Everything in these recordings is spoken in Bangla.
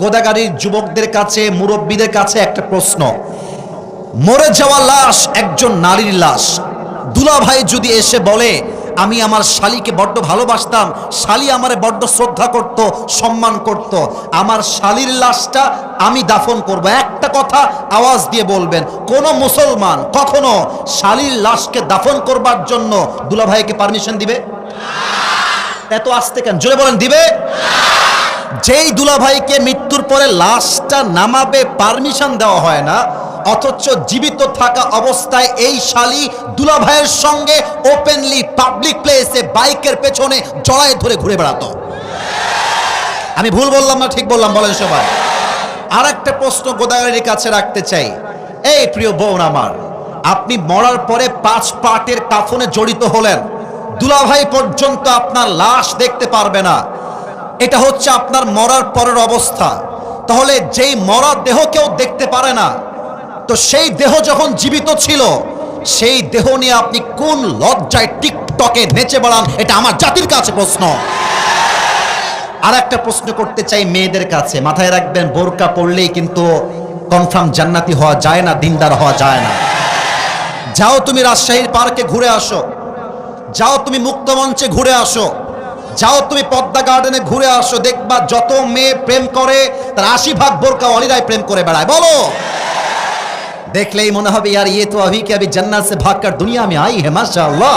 গোদাগাড়ির যুবকদের কাছে, মুরব্বীদের কাছে একটা প্রশ্ন। মরে যাওয়া লাশ একজন নারীর লাশ। দুলাভাই যদি এসে বলে, আমি আমার শালিকে বড্ড ভালোবাসতাম, শালি আমারে বড্ড শ্রদ্ধা করত, সম্মান করত, আমার শালির লাশটা আমি দাফন করব। একটা কথা আওয়াজ দিয়ে বলবেন, কোন মুসলমান কখনো শালির লাশকে দাফন করবার জন্য দুলাভাইকে পারমিশন দিবে? এত আসতে কেন? জোরে বলেন, দিবে? যেই দুলাভাইকে মৃত্যুর পরে লাশটা নামাবে পারমিশন দেওয়া হয় না, অথচ জীবিত থাকা অবস্থায় এই শালি দুলাভাইয়ের সঙ্গে ওপেনলি পাবলিক প্লেসে বাইকের পেছনে জড়ায় ধরে ঘুরে বেড়াতো। আমি ভুল বললাম না ঠিক বললাম, বলেন সবাই। আর একটা প্রশ্ন গোদাগাড়ির কাছে রাখতে চাই। এই প্রিয় বোন আমার, আপনি মরার পরে পাঁচ পাটের কাফনে জড়িত হলেন। দুলাভাই পর্যন্ত আপনার লাশ দেখতে পারবে না। এটা হচ্ছে আপনার মরার পরের অবস্থা। তাহলে যেই মরা দেহ কেউ দেখতে পারে না, তো সেই দেহ যখন জীবিত ছিল, সেই দেহ নিয়ে আপনি কোন লজ্জায় টিকটকে নেচে বেড়ান, এটা আমার জাতির কাছে প্রশ্ন। আর একটা প্রশ্ন করতে চাই মেয়েদের কাছে। মাথায় রাখবেন, বোরকা পড়লেই কিন্তু কনফার্ম জান্নাতি হওয়া যায় না, দিনদার হওয়া যায় না। যাও তুমি রাজশাহীর পার্কে ঘুরে আসো। যাও তুমি মুক্তমঞ্চে ঘুরে আসো। যাও তুমি পদ্মা গার্ডেনে ঘুরে আসো, দেখবা যত মেয়ে প্রেম করে, তার আশি ভাগ বোরকা অলিরায় প্রেম করে বেড়ায়। বলো। দেখলেই মনে হবে আর ইয়ে তো আভি কি আবি জান্নাত সে ভাগ দুনিয়া আমি আই হে, মাশাআল্লাহ।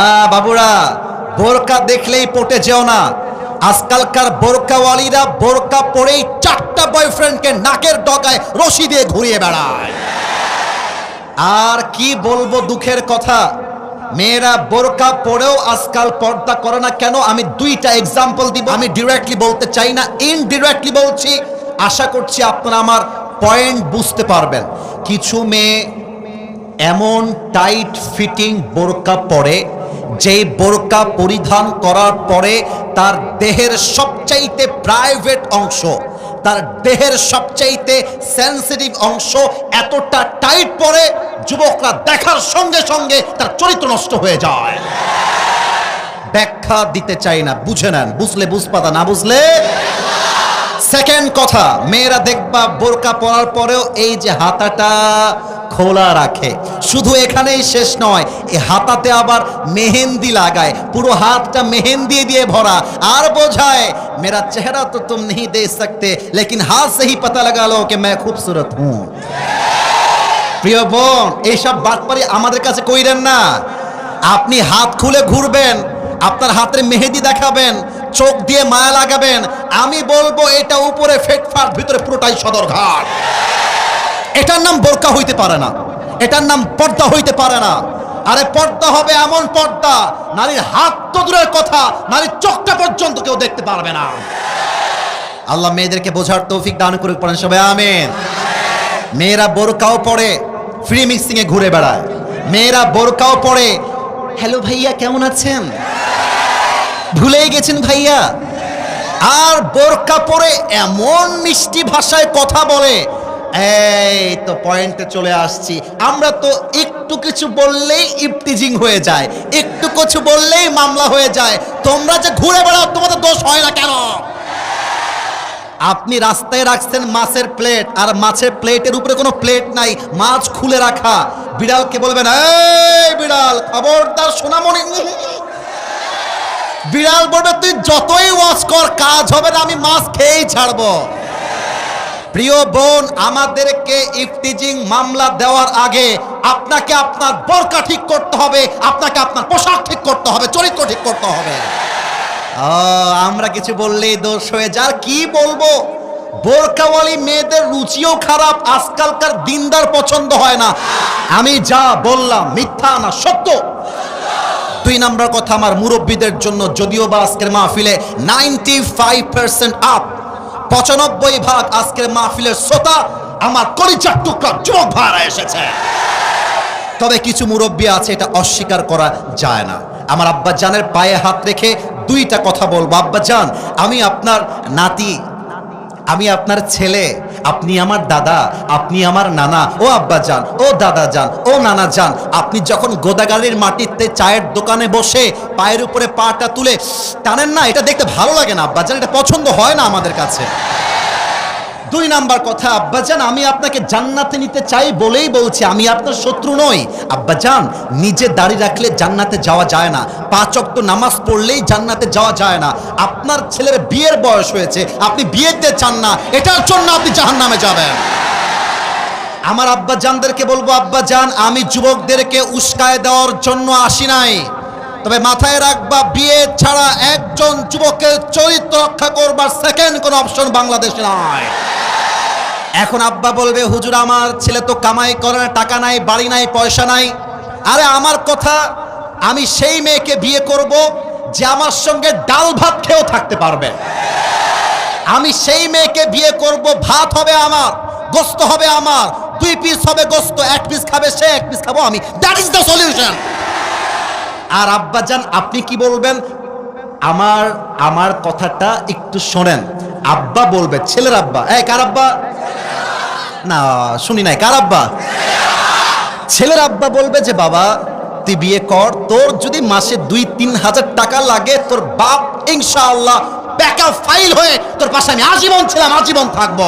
আ বাবুরা, বোরকা দেখলেই পটে যেও না। আজকালকার বোরকাওয়ালিরা বোরকা পরেই চারটা বয়ফ্রেন্ডকে নাকের ডগায় রশি দিয়ে ঘুরিয়ে বেড়ায়। আর কি বলব দুঃখের কথা? মেয়েরা বোরকা পরেও আজকাল পর্দা করে না। কেন? আমি দুইটা এক্সাম্পল দিব। আমি ডিরেক্টলি বলতে চাই না ইনডিরেক্টলি বলছি। আশা করছি আপনারা আমার পয়েন্ট বুঝতে পারবেন। কিছু মেয়ে এমন টাইট ফিটিং বোরকা পরে, যেই বোরকা পরিধান করার পরে তার দেহের সবচাইতে প্রাইভেট অংশ তার দেহের সবচাইতে সেন্সিটিভ অংশ এতটা টাইট পরে যুবকরা দেখার সঙ্গে সঙ্গে তার চরিত্র নষ্ট হয়ে যায়। ব্যাখ্যা দিতে চাই না, বুঝে নেন, বুঝলে বুঝপাতা, না বুঝলে সেকেন্ড কথা, মেয়েরা দেখবা বোরকা পরার পরেও এই যে হাতাটা খোলা রাখে। শুধু এখানেই শেষ নয় এই হাতাতে আবার মেহেন্দি লাগায়, পুরো হাতটা মেহেন্দি দিয়ে ভরা। আর বোঝায় মেরা চেহারা তো তুম নেই দেখ সকতে, লেকিন হাত সেই পাতা লাগালো কে মে খুবসুরত হু। প্রিয় বোন এইসব বাটপারি আমাদের কাছে কইরেন না। আপনি হাত খুলে ঘুরবেন, আপনার হাতের মেহেদি দেখাবেন চোখ দিয়ে মায়া লাগাবেন, আমি বলব এটা উপরে ফেটফাট, ভিতরে পুরোটাই সদরঘাট। এটার নাম বোরকা হইতে পারে না, এটার নাম পর্দা হইতে পারে না। আরে পর্দা হবে এমন পর্দা, নারীর হাত তো দূরের কথা, নারীর চোখটা পর্যন্ত কেউ দেখতে পারবে না। আল্লাহ মেয়েদেরকে বোঝার তৌফিক দান করে পড়েন সবাই, আমেন। মেয়েরা বোরকাও পরে ফ্রি মিক্সিং এ ঘুরে বেড়ায়। মেয়েরা বোরকাও পরে হ্যালো ভাইয়া, কেমন আছেন? ভুলেই গেছেন ভাইয়া। আর বোরকা পরে এমন মিষ্টি ভাষায় কথা বলে। এই তো পয়েন্টে চলে আসছি। আমরা তো একটু কিছু বললেই ইফতিজিং হয়ে যায়। একটু কিছু বললেই মামলা হয়ে যায়। তোমরা যে ঘুরে বেড়াও, তোমাদের দোষ হয় না কেন? আপনি রাস্তায় রাখছেন মাছের প্লেট, আর মাছের প্লেটের উপরে কোনো প্লেট নাই, মাছ খুলে রাখা। বিড়ালকে বলবেন, এই বিড়াল, খবরদার সোনামণি। বিড়াল বলবে, তুই যতই ওয়াশ কর, কাজ হবে না, আমি মাছ খেয়েই ছাড়বো। প্রিয় বোন, আমাদেরকে ইফতিজিং মামলা দেওয়ার আগে আপনাকে আপনার বোরকা ঠিক করতে হবে, আপনাকে আপনার পোশাক ঠিক করতে হবে, চরিত্র ঠিক করতে হবে। আমরা কিছু বললেই দোষ হয়ে যার কি বলব? বোরকাওয়ালি মেয়েদের রুচিও খারাপ, আজকালকার দিনদার পছন্দ হয় না। আমি যা বললাম মিথ্যা না সত্য। দুই নাম্বার কথা আমার মুরব্বীদের জন্য, যদিও বা আজকের মাহফিলে নাইনটি ফাইভ পার্সেন্ট আপ পঁচানব্বই ভাগ আজকের মাহফিলের শ্রোতা আমার কলিজার টুকরা যুবক ভাড়া এসেছে। তবে কিছু মুরব্বী আছে, এটা অস্বীকার করা যায় না। আমার আব্বা জানের পায়ে হাত রেখে দুইটা কথা বলব। আব্বা জান, আমি আপনার নাতি, আমি আপনার ছেলে আপনি আমার দাদা, আপনি আমার নানা, ও আব্বা যান, ও দাদা যান, ও নানা যান। আপনি যখন গোদাগালির মাটিতে চায়ের দোকানে বসে পায়ের উপরে পাটা তুলে টানেন না, এটা দেখতে ভালো লাগে না, আব্বা যান, এটা পছন্দ হয় না আমাদের কাছে। দুই নাম্বার কথা আব্বাজান আমি আপনাকে জান্নাতে নিতে চাই বলেই বলছি। আমি আপনার শত্রু নই। আব্বাজান নিজে দাড়ি রাখলে জান্নাতে যাওয়া যায় না। পাঁচ অক্ত নামাজ পড়লেই জান্নাতে যাওয়া যায় না। আপনার ছেলের বিয়ের বয়স হয়েছে, আপনি বিয়েতে চান না। এটার জন্য আপনি জাহান্নামে যাবেন। আমার আব্বা জানদেরকে বলব, আব্বা জান, আমি যুবকদেরকে উস্কায় দেওয়ার জন্য আসি নাই। তবে মাথায় রাখবা, বিয়ে ছাড়া একজন যুবকের চরিত্র রক্ষা করবার সেকেন্ড কোনো অপশন বাংলাদেশে নয় এখন আব্বা বলবে, হুজুর, আমার ছেলে তো কামাই করে না, টাকা নাই, বাড়ি নাই, পয়সা নাই। আরে আমার কথা, আমি সেই মেয়েকে বিয়ে করব যে আমার সঙ্গে ডাল ভাত খেয়েও থাকতে পারবে। আমি সেই মেয়েকে বিয়ে করব, ভাত হবে আমার, গোস্ত হবে আমার, দুই পিস হবে গোস্ত, এক পিস খাবে সে, এক পিস খাব আমি। দ্যাট ইজ দ্য সলিউশন আর আব্বা আব্বাজান আপনি কি বলবেন? আমার আমার কথাটা একটু শোনেন। আব্বা বলবে, ছেলের আব্বা। এই, কার আব্বা? না, শুনি নাই। কার আব্বা? ছেলের আব্বা বলবে যে, বাবা, তুই বিয়ে কর। তোর যদি মাসে দুই, তিন হাজার টাকা লাগে, তোর বাপ ইনশাআল্লাহ ব্যাকআপ ফাইল হয়ে তোর পাশে আমি আজীবন ছিলাম, আজীবন থাকব।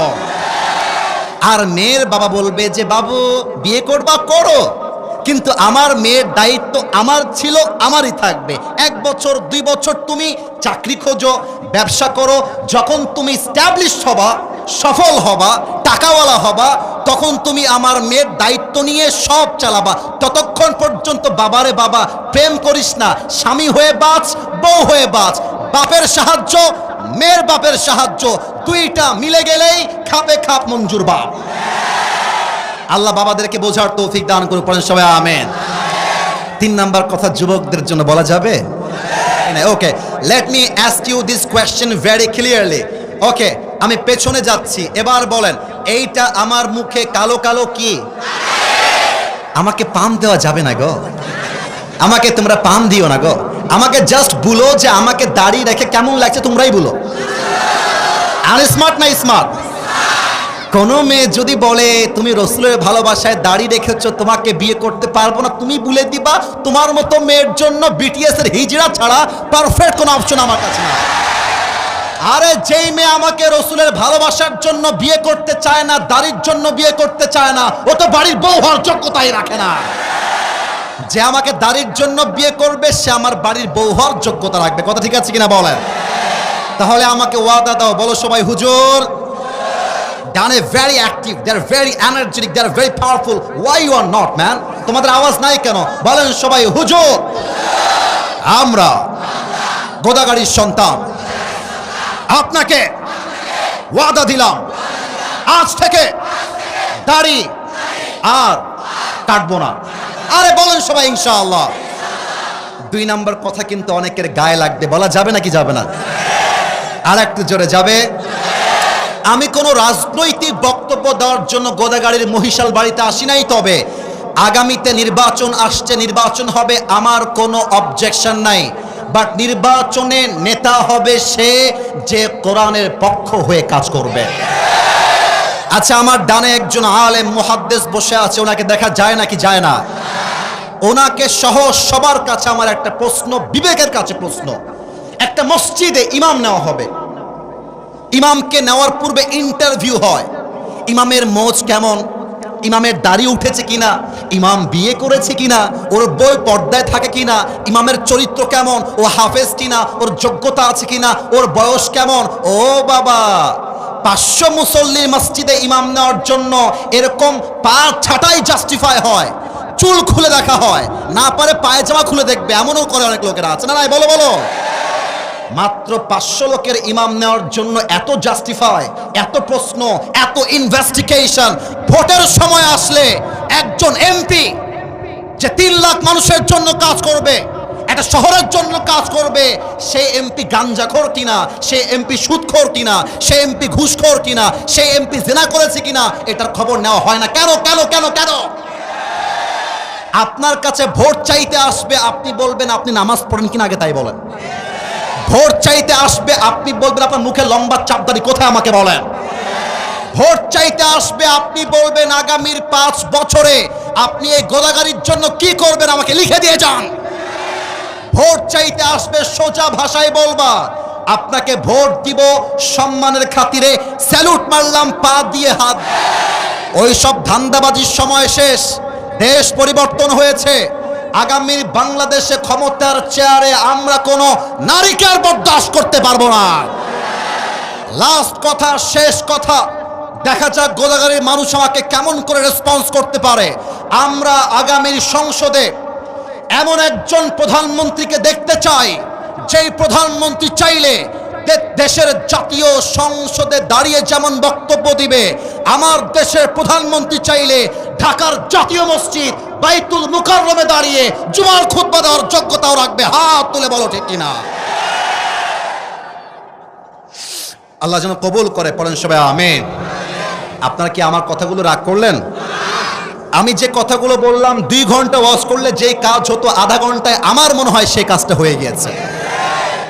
আর মেয়ের বাবা বলবে যে, বাবু, বিয়ে করবা, করো। কিন্তু আমার মেয়ের দায়িত্ব আমার ছিল, আমারই থাকবে। এক বছর, দুই বছর তুমি চাকরি খোঁজো, ব্যবসা করো। যখন তুমি স্ট্যাবলিশ হবা সফল হবা টাকাওয়ালা হবা তখন তুমি আমার মেয়ের দায়িত্ব নিয়ে সব চালাবা। ততক্ষণ পর্যন্ত বাবারে বাবা প্রেম করিস না স্বামী হয়ে বাঁচ বউ হয়ে বাঁচ। বাপের সাহায্য মেয়ের বাপের সাহায্য দুইটা মিলে গেলেই খাপে খাপ মঞ্জুর বাপ। আল্লাহ বাবাদেরকে বোঝার তৌফিক দান করে পড়েন সবাই আমেন। তিন নাম্বার কথা যুবকদের জন্য বলা যাবে? Okay let me ask you this question very clearly okay আমি পেছনে যাচ্ছি। এবার বলেন, এইটা আমার মুখে কালো কালো কি? আমাকে পাম দেওয়া যাবে না গো। আমাকে তোমরা পাম দিও না গো। আমাকে জাস্ট বলো যে আমাকে দাড়ি রেখে কেমন লাগছে তোমরাই বলো। আর স্মার্ট না স্মার্ট কোনো মেয়ে যদি বলে, তুমি রসুলের ভালোবাসায় দাড়ি রেখেছ, তোমাকে বিয়ে করতে পারব না, তুমি বলে দিবা, তোমার মতো মেয়ের জন্য বিটিএস এর হিজড়া ছাড়া পারফেক্ট কোনো অপশন আমার কাছে না আরে যেই মেয়ে আমাকে রসুলের ভালোবাসার জন্য বিয়ে করতে চায় না, দাড়ির জন্য বিয়ে করতে চায় না, ও তো বাড়ির বউ হওয়ার যোগ্যতাই রাখে না। যে আমাকে দাড়ির জন্য বিয়ে করবে, সে আমার বাড়ির বউ হওয়ার যোগ্যতা রাখবে। কথা ঠিক আছে কিনা বলেন? তাহলে আমাকে ওয়াদা দাও, বলো সবাই হুজুর। ডানে very active they are very energetic they are very powerful why you are not man তোমাদের আওয়াজ নাই কেন? বলেন সবাই হুজুর। আমরা গোদাগাড়ির সন্তান। আপনাকে ওয়াদা দিলাম। আজ থেকে দাড়ি আর কাটবো না। আরে বলেন সবাই, ইনশাআল্লাহ। দুই নাম্বার কথা কিন্তু অনেকের গায়ে লাগবে। বলা যাবে নাকি যাবে না? আর একটু জোরে যাবে। আমি কোনো রাজনৈতিক বক্তব্য দেওয়ার জন্য গোদাগাড়ির মহিশাল বাড়িতে আসি নাই, তবে আগামীতে নির্বাচন আসছে, নির্বাচন হবে, আমার কোনো অবজেকশন নাই। বাট নির্বাচনে নেতা হবে সে যে কোরআনের পক্ষ হয়ে কাজ করবে। আচ্ছা আমার ডানে একজন আলেম মুহাদ্দেস বসে আছে, ওনাকে দেখা যায় নাকি যায় না? ওনাকে সহ সবার কাছে আমার একটা প্রশ্ন, বিবেকের কাছে প্রশ্ন। একটা মসজিদে ইমাম নেওয়া হবে। ইমামকে নেওয়ার পূর্বে ইন্টারভিউ হয়। ইমামের মোজ কেমন? ইমামের দাড়ি উঠেছে কিনা? ইমাম বিয়ে করেছে কিনা? ওর বই পর্দায় থাকে কিনা? ইমামের চরিত্র কেমন? ও হাফেজ কিনা? ওর যোগ্যতা আছে কিনা? ওর বয়স কেমন? ও বাবা, পাঁচশো মুসল্লির মসজিদে ইমাম নেওয়ার জন্য এরকম পা ছাটাই জাস্টিফাই হয়। চুল খুলে দেখা হয়। না পারে পায়জামা খুলে দেখবে। এমনও করে অনেক লোকেরা আছে। না নাই বলো বলো। মাত্র পাঁচশো লোকের ইমাম নেওয়ার জন্য এত জাস্টিফাই এত প্রশ্ন, এত ইনভেস্টিগেশন ভোটের সময় আসলে একজন এমপি যে তিন লাখ মানুষের জন্য কাজ করবে, একটা শহরের জন্য কাজ করবে, সে এমপি গাঞ্জাখোর কিনা, সে এমপি সুদখোর কিনা, সে এমপি ঘুষখোর কিনা, সে এমপি জেনা করেছে কিনা, এটার খবর নেওয়া হয় না। কেন কেন কেন কেন? আপনার কাছে ভোট চাইতে আসবে, আপনি বলবেন, আপনি নামাজ পড়েন কিনা, আগে তাই বলেন। ভোট চাইতে আসবে, আপনি বলবেন আপনার মুখে লম্বা চাপদারি কোথায় আমাকে বলেন? ভোট চাইতে আসবে, আপনি বলবেন আগামীর পাঁচ বছরে আপনি এই গোদাগারির জন্য কি করবেন আমাকে লিখে দিয়ে যান। ভোট চাইতে আসবে, সোজা ভাষায় বলবা আপনাকে ভোট দিব সম্মানের খাতিরে, স্যালুট মারলাম, পা দিয়ে হাত। ওই সব ধান্দাবাজির সময় শেষ, দেশ পরিবর্তন হয়েছে আগামীর বাংলাদেশে ক্ষমতার চেয়ারে আমরা কোনো নারীকে আর বরদাস্ত করতে পারব না। লাস্ট কথা, শেষ কথা। দেখা যাক গোদাগাড়ির মানুষ আমাকে কেমন করে রেসপন্স করতে পারে। আমরা আগামীর সংসদে এমন একজন প্রধানমন্ত্রীকে দেখতে চাই, যেই প্রধানমন্ত্রী চাইলে দেশের জাতীয় সংসদে দাঁড়িয়ে যেমন বক্তব্য দিবে, আমার দেশের প্রধানমন্ত্রী চাইলে ঢাকার জাতীয় মসজিদ বাইতুল মুকাররমে দাঁড়িয়ে জুমার খুতবা দেওয়ার যোগ্যতাও রাখবে। হাত তুলে বলো ঠিক কিনা? আল্লাহ যেন কবুল করে, পড়েন সবাই আমেন। আপনারা কি আমার কথাগুলো রাগ করলেন? আমি যে কথাগুলো বললাম, দুই ঘণ্টা ওয়াজ করলে যে কাজ হতো আধা ঘন্টায়, আমার মনে হয় সেই কাজটা হয়ে গিয়েছে।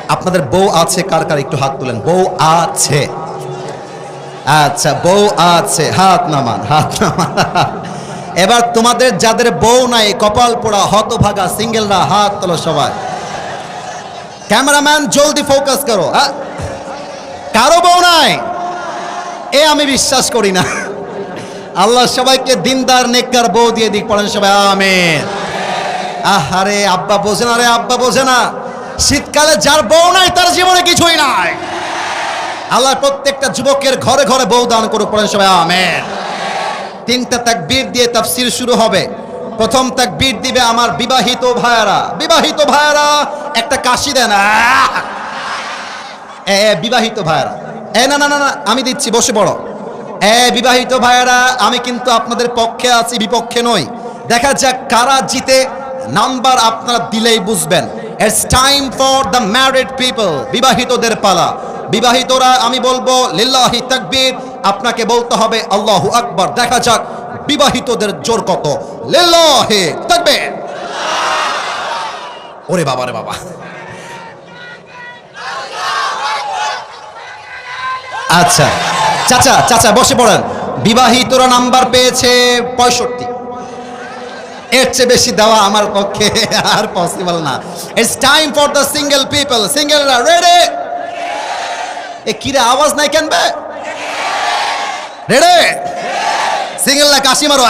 আপনাদের বউ আছে, কার কার একটু হাত তুলেন? বউ আছে। আচ্ছা বউ আছে। হাত নামান হাত নামান। এবার তোমাদের যাদের বউ নাই, কপাল পোড়া, হতভাগা, সিঙ্গেলরা, হাত তোলো সবাই। ক্যামেরাম্যান, জলদি ফোকাস করো হ্যাঁ? কারও বউ নাই। এ আমি বিশ্বাস করি না। আল্লাহ সবাইকে দিনদার, নেককার বউ দিয়ে দিক, পড়েন সবাই, আমেন। আহারে, আব্বা বোঝে না রে, আব্বা বোঝে না। শীতকালে যার বউ নাই, তার জীবনে কিছুই নাই। আল্লাহ প্রত্যেকটা যুবকের ঘরে ঘরে বউ দান করুক, পড়েন সবাই, আমেন। তিনটা তাকবীর দিয়ে তাফসীর শুরু হবে। প্রথম তাকবীর দিবে আমার বিবাহিত ভাইয়ারা। বিবাহিত ভাইয়ারা, একটা কাশি দেন! এ বিবাহিত ভাইয়ারা। এ, না না না না, আমি দিচ্ছি, বসে পড়ো। এ, বিবাহিত ভাইয়ারা, আমি কিন্তু আপনাদের পক্ষে আছি, বিপক্ষে নই। দেখা যাক কারা জিতে, নাম্বার আপনারা দিলেই বুঝবেন। It's time for the married people বিবাহিতদের পালা। বিবাহিতরা, আমি বলব, লিল্লাহি তাকবীর, আপনাকে বলতে হবে, আল্লাহু আকবার, দেখা যাক, বিবাহিতদের জোর কত। লিল্লাহি তাকবীর। ওরে বাবা রে বাবা। আচ্ছা চাচা চাচা, বসে পড়েন। বিবাহিতরা নাম্বার পেয়েছে পঁয়ষট্টি। এর চেয়ে বেশি দেওয়া আমার পক্ষে আর পসিবল না। It's time for the single people সিঙ্গেলরা ready এ কিরে আওয়াজ নাই কেনবে রেড়ে? সিঙ্গেল না কাশি মারো।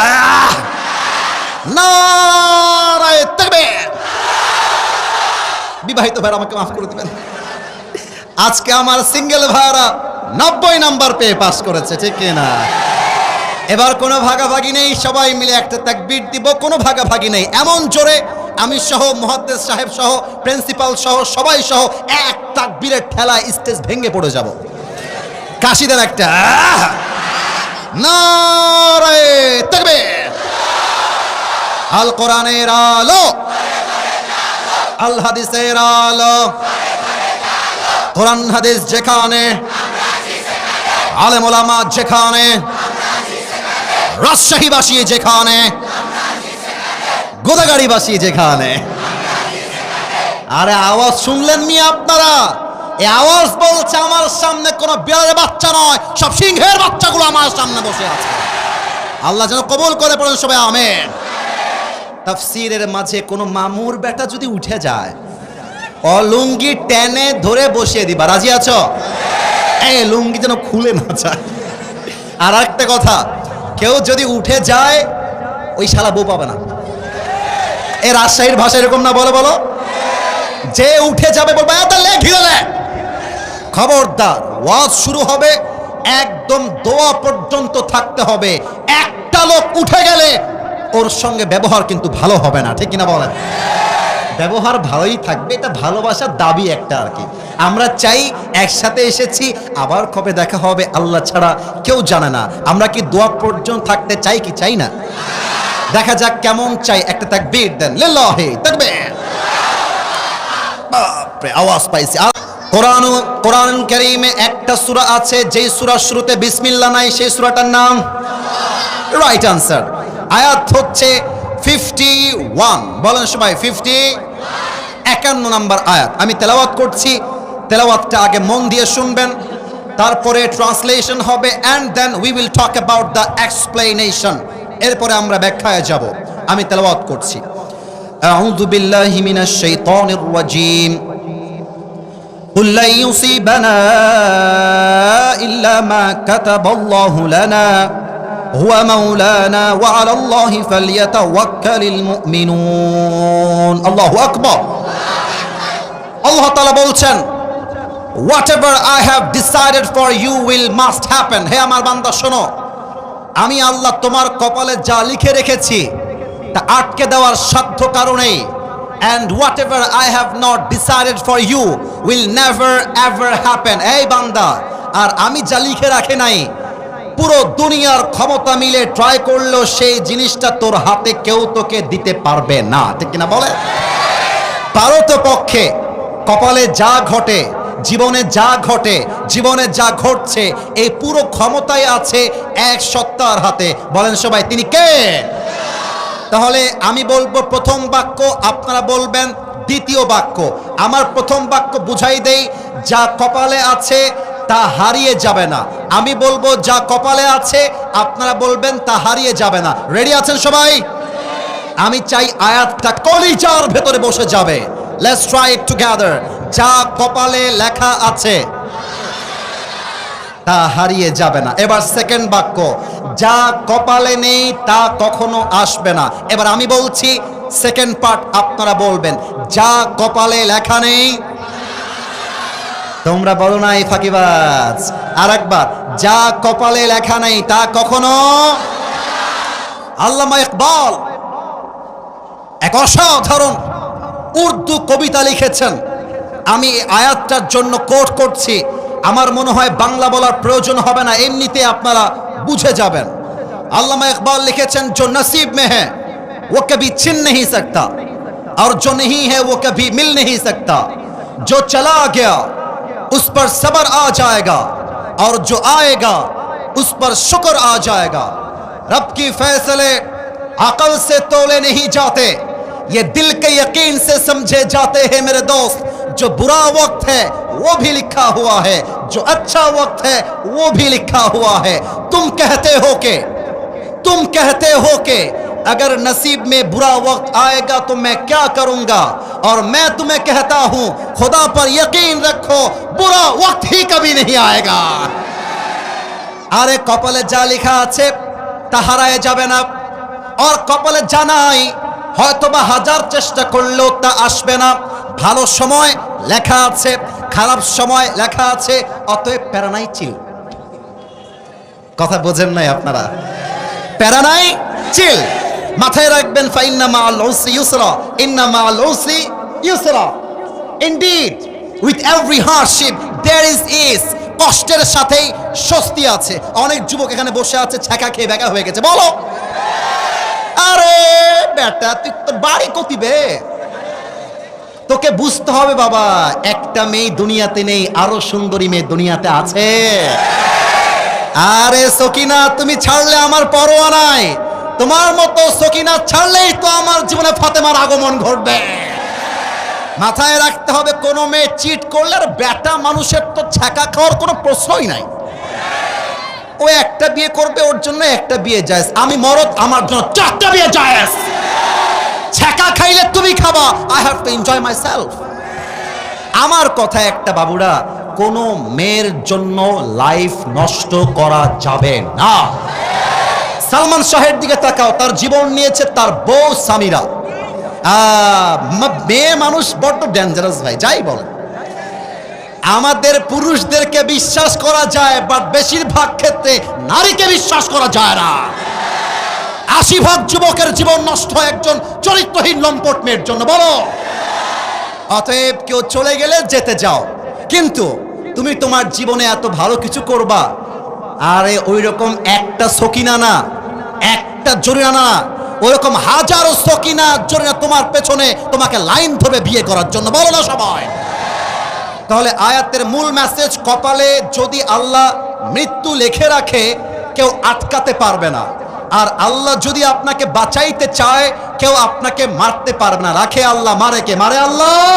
বিবাহিত ভাইরা আমাকে মাফ করে দিবেন। আজকে আমার সিঙ্গেল ভাইরা নব্বই নাম্বার পেয়ে পাস করেছে, ঠিক না এবার কোনো ভাগাভাগি নেই, সবাই মিলে একটা তাকবীর দিব, কোনো ভাগাভাগি নেই। এমন জোরে আমি সহ মহাদ্দেশ সাহেব সহ, প্রিন্সিপাল সহ, সবাই সহ এক তাকবীরের ঠেলা স্টেজ ভেঙে পড়ে যাব। কাশি দেন একটা! নারায়ে তাকবীর। আল কোরআনের আলো। আল হাদিসের আলো। কোরআন হাদিস যেখানে আলেম ওলামা যেখানে রাজশাহীবাসী যেখানে গোদাগাড়িবাসী যেখানে। আরে আওয়াজ শুনলেন মি আপনারা? এই আওয়াজ বলছে আমার সামনে কোনো বিড়ালের বাচ্চা নয়, সব সিংহের বাচ্চাগুলো আমার সামনে বসে আছে। আল্লাহ যেন কবুল করে পড়েন সবাই, আমেন। তাফসিরের মাঝে কোনো মামুর বেটা যদি উঠে যায়, অলুঙ্গি টেনে ধরে বসিয়ে দিবা। রাজি আছো? এই লুঙ্গি যেন খুলে না যায়। আর একটা কথা কেউ যদি উঠে যায়, ওই শালা বউ পাবে না। এ রাজশাহীর ভাষা এরকম না, বলো বলো। যে উঠে যাবে বলবে খবরদার, ওয়াজ শুরু হবে, একদম দোয়া পর্যন্ত থাকতে হবে। একটা লোক উঠে গেলে ওর সঙ্গে ব্যবহার কিন্তু ভালো হবে না, ঠিক কিনা বলেন? ব্যবহার ভালোই থাকবে, এটা ভালোবাসার দাবি একটা আর কি। আমরা চাই একসাথে এসেছি, আবার কবে দেখা হবে আল্লাহ ছাড়া কেউ জানে না। আমরা কি দোয়া পর্যন্ত থাকতে চাই কি চাই না? দেখা যাক কেমন চাই, একটা তাকবীর দেন। লিল্লাহি বাপরে, আওয়াজ পাইছি। কোরআন কোরআন কারীমে একটা সূরা আছে, যেই সূরার শুরুতে বিসমিল্লাহ নাই, সেই সূরাটার নাম? রাইট আনসার আয়াত হচ্ছে ফিফটি ওয়ান বলেন সবাই ফিফটি একান্ন নাম্বার আয়াত আমি তেলাওয়াত করছি তেলাওয়াতটা আগে মন দিয়ে শুনবেন তারপরে ট্রান্সলেশন হবে and then we will talk about the explanation এরপরে আমরা ব্যাখ্যায় যাব আমি তেলাওয়াত করছি أعوذ بالله من الشيطان الرجيم قل لن يصيبنا إلا ما كتب الله لنا هو مولانا وعلى الله فليتوكل المؤمنون الله আকবার। আল্লাহ تعالى বলছেন, whatever I have decided for you will must happen. হে আমার বান্দা, শোনো, আমি আল্লাহ তোমার কপালে যা লিখে রেখেছি, তা আটকে দেওয়ার সাধ্য কারণেই and whatever I have not decided for you will never ever happen এই বান্দা, আর আমি যা লিখে রাখে নাই পুরো দুনিয়ার ক্ষমতা মিলে ট্রাই করলেও সেই জিনিসটা তোর হাতে কেউ তোকে দিতে পারবে না। ঠিক কিনা বলে? পারত পক্ষে কপালে যা ঘটে, জীবনে যা ঘটে, জীবনে যা ঘটছে, এই পুরো ক্ষমতায় আছে এক সত্তার হাতে। বলেন সবাই, তিনি কে? তাহলে আমি বলব প্রথম বাক্য, আপনারা বলবেন দ্বিতীয় বাক্য। আমার প্রথম বাক্য বুঝাই দেই, যা কপালে আছে তা হারিয়ে যাবে না। আমি বলব, যা কপালে আছে, আপনারা বলবেন, তা হারিয়ে যাবে না। রেডি আছেন সবাই? আমি চাই আয়াতটা কলিজার ভেতরে বসে যাবে। লেটস ট্রাই ইট টুগেদার যা কপালে লেখা আছে, তা হারিয়ে যাবে না। এবার সেকেন্ড বাক্য। যা কপালে নেই, তা কখনো আসবে না। এবার আমি বলছি সেকেন্ড পার্ট আপনারা বলবেন। যা কপালে লেখা নেই, তোমরা বলো না, এই ফাঁকিবাজ। আর একবার যা কপালে লেখা নেই তা কখনো আল্লামা ইকবাল এক অসাধারণ উর্দু কবিতা লিখেছেন আমি এই আয়াতটার জন্য কোট করছি আমার মনে হয় বাংলা বলার প্রয়োজন হবে না এমনিতে আপনারা বুঝে যাবেন আল্লামা ইকবাল লিখেছেন जो नसीब में है वो कभी छिन नहीं सकता और जो नहीं है वो कभी मिल नहीं सकता जो चला गया उस पर सबर आ जाएगा और जो आएगा, उस पर शुक्र आ जाएगा। रब की फैसले अकल से तोले नहीं जाते। ये दिल के यकीन से समझे जाते हैं मेरे दोस्त। जो बुरा वक्त है, वो भी लिखा हुआ है। जो अच्छा वक्त है, वो भी लिखा हुआ है। तुम कहते हो के, तुम कहते हो के, अगर नसीब में बुरा वक्त आएगा तो मैं क्या करूँगा? और मैं तुम्हें कहता हूं खुदा पर यकीन रखो बुरा वक्त ही कभी नहीं आएगा আরে কপালে যা লেখা আছে তা হারায় যাবে না আর কপালে জানাই হয়তোবা হাজার চেষ্টা করলেও তা আসবে না ভালো সময় লেখা আছে খারাপ সময় লেখা আছে অতএব প্যারানাই চিল কথা বোঝেন নাই আপনারা প্যারানাই চিল মাথায় রাখবেন, ফাইন্না মা আল উসরি ইউসরা, ইন্না মা আল উসরি ইউসরা। Indeed with every hardship there is is কষ্টের সাথেই স্বস্তি আছে। অনেক যুবক এখানে বসে আছে, ছ্যাঁকা খেয়ে বেকা হয়ে গেছে। বলো। আরে, বেটা, তুই তোর বাড়ি কতিবে তোকে বুঝতে হবে বাবা, একটা মেয়ে দুনিয়াতে নেই, আরও সুন্দরী মেয়ে দুনিয়াতে আছে। আরে সকিনা, তুমি ছাড়লে আমার পরোয়া নাই। তোমার মতো সকিনা ছাড়লেই তো আমার জীবনে ফাতেমার আগমন ঘটবে। মাথায় রাখতে হবে, কোনো মেয়ে চিট করলে আর মানুষের তো ছ্যাঁকা খাওয়ার কোনো প্রশ্নই নাই। ও একটা বিয়ে করবে, ওর জন্য একটা বিয়ে যায় আমি মরদ, আমার জন্য চারটা বিয়ে যায় ছ্যাঁকা খাইলে তুমি খাবা I have to enjoy myself আমার কথা একটা, বাবুরা, কোনো মেয়ের জন্য লাইফ নষ্ট করা যাবে না। সালমান শাহের দিকে তাকাও, তার জীবন নিয়েছে তার বউ সামিরা। মেয়ে মানুষ বড্ড ডেঞ্জারাস ভাই, যাই বল আমাদের পুরুষদেরকে বিশ্বাস করা যায় বাট বেশিরভাগ ক্ষেত্রে নারীকে বিশ্বাস করা যায় না। আশি ভাগ যুবকের জীবন নষ্ট একজন চরিত্রহীন লম্পট মেয়ের জন্য, বলো। অতএব কেউ চলে গেলে যেতে যাও। কিন্তু তুমি তোমার জীবনে এত ভালো কিছু করবা, আরে ওই রকম একটা সকিনা না। একটা জরিনা না ওইরকম হাজারো সকিনা জরিনা তোমার পেছনে তোমাকে লাইন ধরে বিয়ে করার জন্য। বলো না সবাই। তাহলে আয়াতের মূল মেসেজ কপালে যদি আল্লাহ মৃত্যু লেখে রাখে, কেউ আটকাতে পারবে না। আর আল্লাহ যদি আপনাকে বাঁচাইতে চায়, কেউ আপনাকে মারতে পারবে না। রাখে আল্লাহ, মারে কে? মারে আল্লাহ।